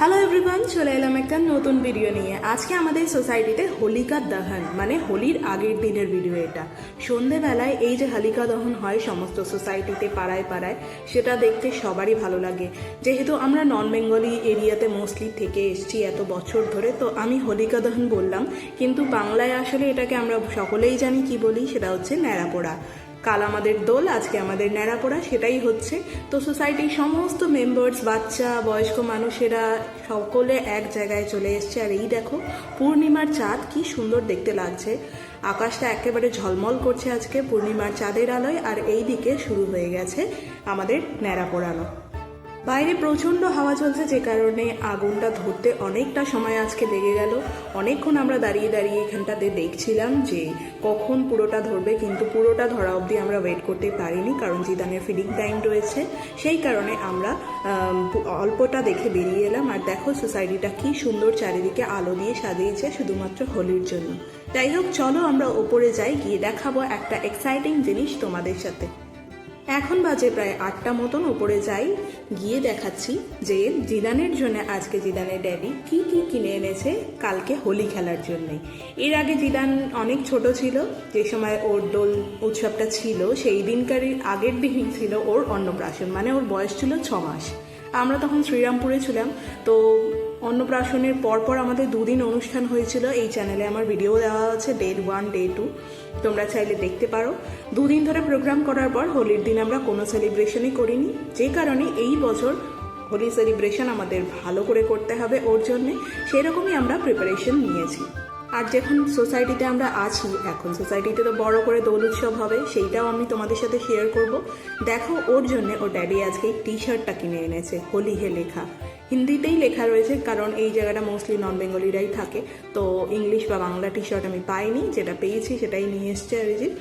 Hello everyone চলে এলাম একটা নতুন ভিডিও নিয়ে। আজকে আমাদের সোসাইটিতে হোলিকা দহন মানে হোলির আগের দিনের ভিডিও এটা। সন্ধেবেলায় এই যে হোলিকা দহন হয় সমস্ত সোসাইটিতে পাড়ায় পাড়ায়, সেটা দেখতে সবারই ভালো লাগে। যেহেতু আমরা নন বেঙ্গলি এরিয়াতে মোস্টলি থেকে এসেছি এত বছর ধরে, তো আমি হোলিকা দহন বললাম। কিন্তু বাংলায় আসলে এটাকে আমরা সকলেই জানি কি বলি, সেটা হচ্ছে ন্যাড়াপোড়া। কাল আমাদের দোল, আজকে আমাদের ন্যাড়াপোড়া, সেটাই হচ্ছে। তো সোসাইটির সমস্ত মেম্বার্স, বাচ্চা, বয়স্ক মানুষেরা সকলে এক জায়গায় চলে এসছে। আর এই দেখো, পূর্ণিমার চাঁদ, কি সুন্দর দেখতে লাগছে। আকাশটা একেবারে ঝলমল করছে আজকে, পূর্ণিমার চাঁদের আলোয়। আর এই দিকে শুরু হয়ে গেছে আমাদের ন্যাড়া পোড়ানো বাইরে প্রচণ্ড হাওয়া চলছে যে কারণে আগুনটা ধরতে অনেকটা সময় আজকে লেগে গেল। অনেকক্ষণ আমরা দাঁড়িয়ে দাঁড়িয়ে এখানটাতে দেখছিলাম যে কখন পুরোটা ধরবে, কিন্তু পুরোটা ধরা অবধি আমরা ওয়েট করতে পারিনি, কারণ জিদানের ফিডিং টাইম রয়েছে। সেই কারণে আমরা অল্পটা দেখে বেরিয়ে এলাম। আর দেখো সোসাইটিটা কি সুন্দর চারিদিকে আলো দিয়ে সাজিয়েছে শুধুমাত্র হোলির জন্য। যাই হোক, চলো আমরা ওপরে যাই, গিয়ে দেখাবো একটা এক্সাইটিং জিনিস তোমাদের সাথে। এখন বাজে প্রায় আটটা মতন উপরে যাই, গিয়ে দেখাচ্ছি যে জিদানের জন্য আজকে জিদানের ড্যাডি কি কি কিনে এনেছে কালকে হোলি খেলার জন্য। এর আগে জিদান অনেক ছোট ছিল, যে সময় ওর দোল উৎসবটা ছিল, সেই দিনকারই আগের দিনই ছিল ওর অন্নপ্রাশন মানে ওর বয়স ছিল ছ মাস। আমরা তখন শ্রীরামপুরে ছিলাম, তো অন্নপ্রাশনের পরপর আমাদের দুদিন অনুষ্ঠান হয়েছিল। এই চ্যানেলে আমার ভিডিও দেওয়া আছে ডে ওয়ান ডে টু তোমরা চাইলে দেখতে পারো। দুদিন ধরে প্রোগ্রাম করার পর হোলির দিন আমরা কোনো সেলিব্রেশনই করিনি। যে কারণে এই বছর হোলি সেলিব্রেশন আমাদের ভালো করে করতে হবে ওর জন্যে। সেরকমই আমরা প্রিপারেশন নিয়েছি। আর যখন সোসাইটিতে আমরা আছি, এখন সোসাইটিতে তো বড় করে দোল উৎসব হবে, সেইটাও আমি তোমাদের সাথে শেয়ার করব। দেখো ওর জন্য ওর ড্যাডি আজকে টি শার্টটা কিনে এনেছে হোলি হে লেখা। হিন্দিতেই লেখা রয়েছে, কারণ এই জায়গাটা মোস্টলি নন বেঙ্গলিরাই থাকে। তো ইংলিশ বা বাংলা টি শার্ট আমি পাইনি, যেটা পেয়েছি সেটাই নিয়ে এসছে অরিজিৎ।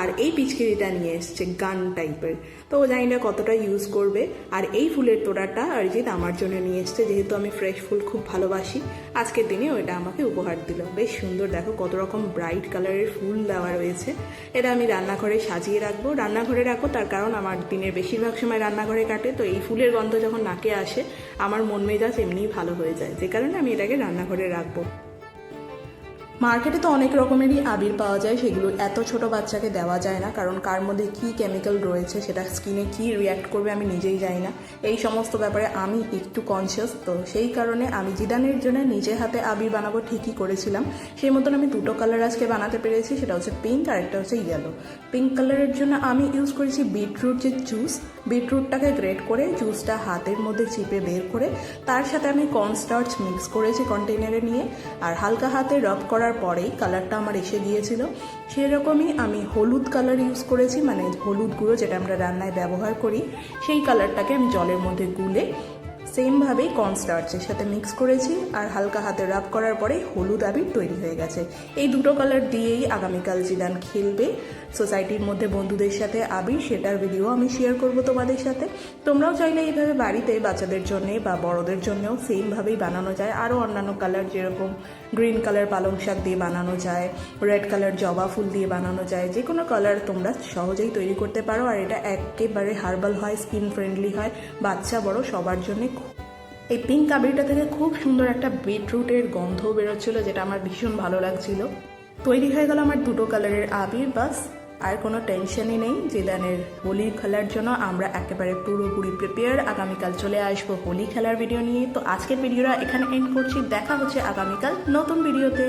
আর এই পিচকিরিটা নিয়ে এসছে গান টাইপের তো ও জানি না কতটা ইউজ করবে। আর এই ফুলের তোড়াটা অরিজিৎ আমার জন্য নিয়ে এসছে, যেহেতু আমি ফ্রেশ ফুল খুব ভালোবাসি। আজকের দিনে ওইটা আমাকে উপহার দিল। বেশ সুন্দর, দেখো কত রকম ব্রাইট কালারের ফুল দেওয়া রয়েছে। এটা আমি রান্নাঘরে সাজিয়ে রাখব। রান্নাঘরে রাখব তার কারণ আমার দিনের বেশিরভাগ সময় রান্নাঘরে কাটে। তো এই ফুলের গন্ধ যখন নাকে আসে, আমার মন মেজাজ এমনিই ভালো হয়ে যায়। যে কারণে আমি এটাকে রান্নাঘরে রাখব। মার্কেটে তো অনেক রকমেরই আবির পাওয়া যায়, সেগুলো এত ছোট বাচ্চাকে দেওয়া যায় না, কারণ কার মধ্যে কী কেমিক্যাল রয়েছে, সেটা স্কিনে কী রিয়্যাক্ট করবে আমি নিজেই জানি না। এই সমস্ত ব্যাপারে আমি একটু কনসিয়াস তো সেই কারণে আমি জিদানের জন্য নিজে হাতে আবির বানাবো ঠিকই করেছিলাম। সেই মতন আমি দুটো কালার আজকে বানাতে পেরেছি, সেটা হচ্ছে পিঙ্ক আর একটা হচ্ছে ইয়েলো পিঙ্ক কালারের জন্য আমি ইউজ করেছি বিটরুট যে জুস বিটরুটটাকে গ্রেট করে জুসটা হাতের মধ্যে চিপে বের করে, তার সাথে আমি কর্নস্টার্চ মিক্স করেছি কন্টেনারে নিয়ে, আর হালকা হাতে রব করার পরেই কালারটা আমার এসে গিয়েছিল। সেরকমই আমি হলুদ কালার ইউজ করেছি মানে হলুদ গুঁড়ো যেটা আমরা রান্নায় ব্যবহার করি, সেই কালারটাকে আমি জলের মধ্যে গুলে সেমভাবেই কর্নস্টার্চের সাথে মিক্স করেছি আর হালকা হাতে রাব করার পরে হলুদ আবির তৈরি হয়ে গেছে। এই দুটো কালার দিয়েই আগামীকাল জিদান খেলবে। সোসাইটির মধ্যে বন্ধুদের সাথে আবির, সেটার ভিডিও আমি শেয়ার করব তোমাদের সাথে। তোমরাও চাইলে এইভাবে বাড়িতে বাচ্চাদের জন্য বা বড়দের জন্যও সেমভাবেই বানানো যায়। আরও অন্যান্য কালার যেরকম গ্রিন কালার পালং শাক দিয়ে বানানো যায় রেড কালার জবা ফুল দিয়ে বানানো যায়। যে কোনো কালার তোমরা সহজেই তৈরি করতে পারো। আর এটা একেবারে হার্বাল হয় স্কিন ফ্রেন্ডলি হয়। বাচ্চা, বড় সবার জন্য এই পিঙ্ক আবিরটা থেকে খুব সুন্দর একটা বিটরুটের গন্ধ বেরোচ্ছিলো, যেটা আমার ভীষণ ভালো লাগছিল। তৈরি হয়ে গেল আমার দুটো কালারের আবির, বাস। আর কোনো টেনশনই নেই যে জিদানের হোলি খেলার জন্য আমরা একেবারে পুরোপুরি প্রিপেয়ার আগামীকাল চলে আসব হোলি খেলার ভিডিও নিয়ে। তো আজকের ভিডিওটা এখানে এন্ড করছি। দেখা হচ্ছে আগামীকাল নতুন ভিডিওতে